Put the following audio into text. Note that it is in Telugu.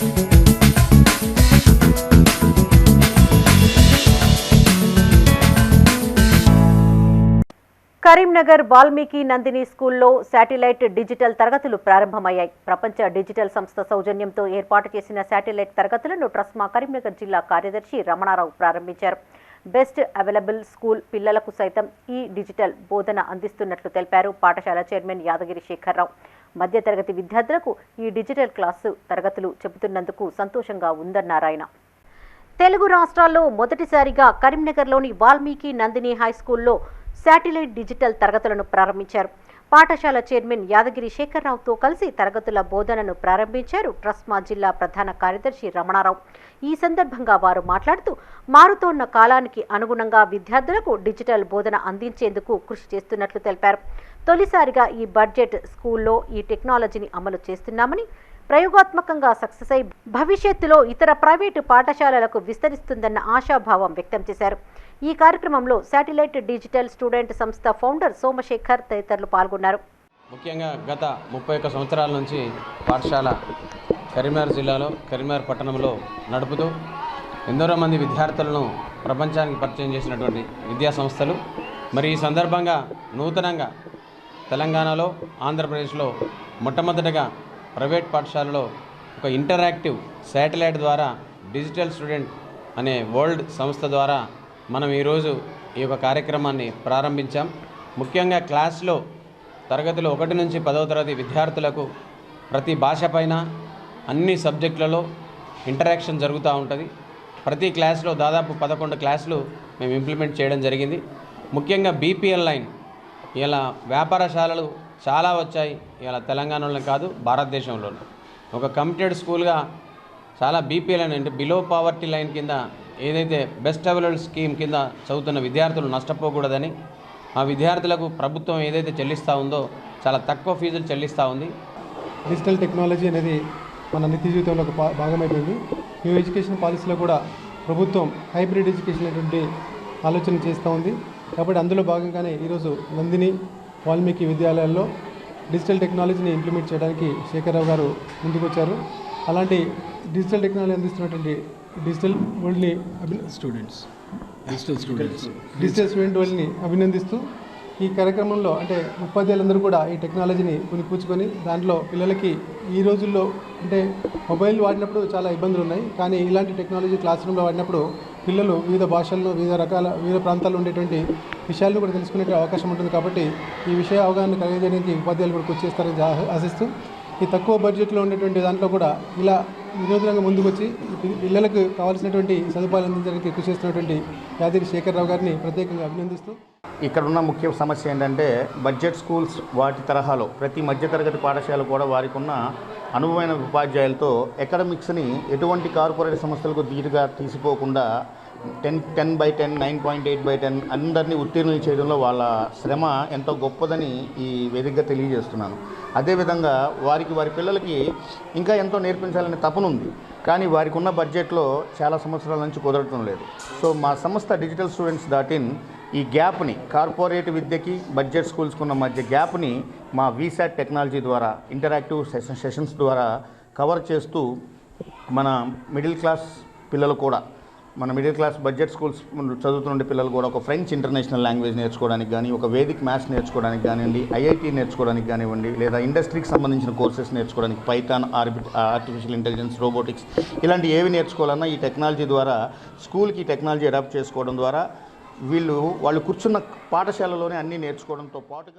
కరీంనగర్ వాల్మీకి నందిని స్కూల్లో శాటిలైట్ డిజిటల్ తరగతులు ప్రారంభమయ్యాయి. ప్రపంచ డిజిటల్ సంస్థ సౌజన్యంతో ఏర్పాటు చేసిన శాటిలైట్ తరగతులను ట్రస్మా కరీంనగర్ జిల్లా కార్యదర్శి రమణారావు ప్రారంభించారు. బెస్ట్ అవైలబుల్ స్కూల్ పిల్లలకు సైతం ఈ డిజిటల్ బోధన అందిస్తున్నట్లు తెలిపారు పాఠశాల చైర్మన్ యాదగిరి శేఖర్రావు. మధ్యతరగతి విద్యార్థులకు ఈ డిజిటల్ క్లాసు తరగతులు చెబుతున్నందుకు సంతోషంగా ఉందన్నారాయన. తెలుగు రాష్ట్రాల్లో మొదటిసారిగా కరీంనగర్లోని వాల్మీకి నందిని హైస్కూల్లో శాటిలైట్ డిజిటల్ తరగతులను ప్రారంభించారు. పాఠశాల చైర్మన్ యాదగిరి శేఖర్రావుతో కలిసి తరగతుల బోధనను ప్రారంభించారు ట్రస్మా జిల్లా ప్రధాన కార్యదర్శి రమణారావు. ఈ సందర్భంగా వారు మాట్లాడుతూ మారుతోన్న కాలానికి అనుగుణంగా విద్యార్థులకు డిజిటల్ బోధన అందించేందుకు కృషి చేస్తున్నట్లు తెలిపారు. తొలిసారిగా ఈ బడ్జెట్ స్కూల్లో ఈ టెక్నాలజీని అమలు చేస్తున్నామని ప్రయోగాత్మకంగా సక్సెస్ అయి భవిష్యత్తులో ఇతర ప్రైవేటు పాఠశాలలకు విస్తరిస్తుందన్న ఆశాభావం వ్యక్తం చేశారు. ఈ కార్యక్రమంలో శాటిలైట్ డిజిటల్ స్టూడెంట్ సంస్థ ఫౌండర్ సోమశేఖర్ తదితరులు పాల్గొన్నారు. ముఖ్యంగా గత ముప్పై ఒక్క సంవత్సరాల నుంచి పాఠశాల కరీంనగర్ జిల్లాలో కరీంనగర్ పట్టణంలో నడుపుతూ ఎందరో మంది విద్యార్థులను ప్రపంచానికి పరిచయం చేసినటువంటి విద్యా సంస్థలు. మరి ఈ సందర్భంగా నూతనంగా తెలంగాణలో ఆంధ్రప్రదేశ్లో మొట్టమొదటగా ప్రైవేట్ పాఠశాలలో ఒక ఇంటరాక్టివ్ శాటిలైట్ ద్వారా డిజిటల్ స్టూడెంట్ అనే వరల్డ్ సంస్థ ద్వారా మనం ఈరోజు ఈ యొక్క కార్యక్రమాన్ని ప్రారంభించాం. ముఖ్యంగా క్లాస్లో తరగతిలో ఒకటి నుంచి పదవ తరగతి విద్యార్థులకు ప్రతి భాష పైన అన్ని సబ్జెక్టులలో ఇంటరాక్షన్ జరుగుతూ ఉంటుంది. ప్రతి క్లాస్లో దాదాపు పదకొండు క్లాసులు మేము ఇంప్లిమెంట్ చేయడం జరిగింది. ముఖ్యంగా బీపీఎల్ లైన్ ఇలా వ్యాపారశాలలు చాలా వచ్చాయి. ఇలా తెలంగాణలో కాదు భారతదేశంలోనే. ఒక కమిటెడ్ స్కూల్గా చాలా బీపీఎల్ అంటే బిలో పావర్టీ లైన్ కింద ఏదైతే బెస్ట్ అవైలబుల్ స్కీమ్ కింద చదువుతున్న విద్యార్థులు నష్టపోకూడదని ఆ విద్యార్థులకు ప్రభుత్వం ఏదైతే చెల్లిస్తూ ఉందో చాలా తక్కువ ఫీజులు చెల్లిస్తూ ఉంది. డిజిటల్ టెక్నాలజీ అనేది మన నిత్య జీవితంలో ఒక భాగమైపోయింది. న్యూ ఎడ్యుకేషన్ పాలసీలో కూడా ప్రభుత్వం హైబ్రిడ్ ఎడ్యుకేషన్ అనేటువంటి ఆలోచన చేస్తూ ఉంది. కాబట్టి అందులో భాగంగానే ఈరోజు నందిని వాల్మీకి విద్యాలయాల్లో డిజిటల్ టెక్నాలజీని ఇంప్లిమెంట్ చేయడానికి శేఖర్రావు గారు ముందుకొచ్చారు. అలాంటి డిజిటల్ టెక్నాలజీ అందిస్తున్నటువంటి digital వరల్డ్ని students digital students digital student వాళ్ళని అభినందిస్తూ ఈ కార్యక్రమంలో అంటే ఉపాధ్యాయులందరూ కూడా ఈ టెక్నాలజీని పుచ్చుకొని దాంట్లో పిల్లలకి ఈ రోజుల్లో అంటే మొబైల్ వాడినప్పుడు చాలా ఇబ్బందులు ఉన్నాయి. కానీ ఇలాంటి టెక్నాలజీ క్లాస్ రూమ్లో వాడినప్పుడు పిల్లలు వివిధ భాషల్లో వివిధ రకాల వివిధ ప్రాంతాల్లో ఉండేటువంటి విషయాలను కూడా తెలుసుకునే అవకాశం ఉంటుంది కాబట్టి ఈ విషయ అవగాహన కలిగజేయడానికి ఉపాధ్యాయులు కూడా కృషి చేస్తారని ఆశిస్తూ ఈ తక్కువ బడ్జెట్లో ఉండేటువంటి దాంట్లో కూడా ఇలా వినూత్నంగా ముందుకొచ్చి పిల్లలకు కావాల్సినటువంటి సదుపాయాలు అందించడానికి కృషి చేస్తున్నటువంటి యాదగిరి శేఖరరావు గారిని ప్రత్యేకంగా అభినందిస్తూ. ఇక్కడ ఉన్న ముఖ్య సమస్య ఏంటంటే బడ్జెట్ స్కూల్స్ వాటి తరహాలో ప్రతి మధ్యతరగతి పాఠశాల కూడా వారికి ఉన్న అనుభవమైన ఉపాధ్యాయులతో ఎకడమిక్స్ని ఎటువంటి కార్పొరేట్ సంస్థలకు ధీటుగా తీసిపోకుండా ten ten by ten nine point eight by ten అందరినీ ఉత్తీర్ణులు చేయడంలో వాళ్ళ శ్రమ ఎంతో గొప్పదని ఈ వేదికగా తెలియజేస్తున్నాను. అదేవిధంగా వారికి వారి పిల్లలకి ఇంకా ఎంతో నేర్పించాలనే తపనుంది కానీ వారికి ఉన్న బడ్జెట్లో చాలా సంవత్సరాల నుంచి కుదరటం లేదు. సో మా సంస్థ డిజిటల్ స్టూడెంట్స్ డాట్ ఇన్ ఈ గ్యాప్ని కార్పొరేట్ విద్యకి బడ్జెట్ స్కూల్స్కి ఉన్న మధ్య గ్యాప్ని మా వీసాట్ టెక్నాలజీ ద్వారా ఇంటరాక్టివ్ సెషన్ సెషన్స్ ద్వారా కవర్ చేస్తూ మన మిడిల్ క్లాస్ పిల్లలు కూడా మన మిడిల్ క్లాస్ బడ్జెట్ స్కూల్స్ చదువుతున్న పిల్లలు కూడా ఒక ఫ్రెంచ్ ఇంటర్నేషనల్ లాంగ్వేజ్ నేర్చుకోవడానికి కానీ ఒక వేదిక్ మ్యాథ్స్ నేర్చుకోవడానికి కానివ్వండి ఐఐటి నేర్చుకోవడానికి కానివ్వండి లేదా ఇండస్ట్రీకి సంబంధించిన కోర్సెస్ నేర్చుకోవడానికి Python R B artificial intelligence robotics ఇలాంటి ఏవి నేర్చుకోవాలన్నా ఈ టెక్నాలజీ ద్వారా స్కూల్కి టెక్నాలజీ అడాప్ట్ చేసుకోవడం ద్వారా వీళ్ళు వాళ్ళు కూర్చున్న పాఠశాలలోనే అన్నీ నేర్చుకోవడంతో పాటుగా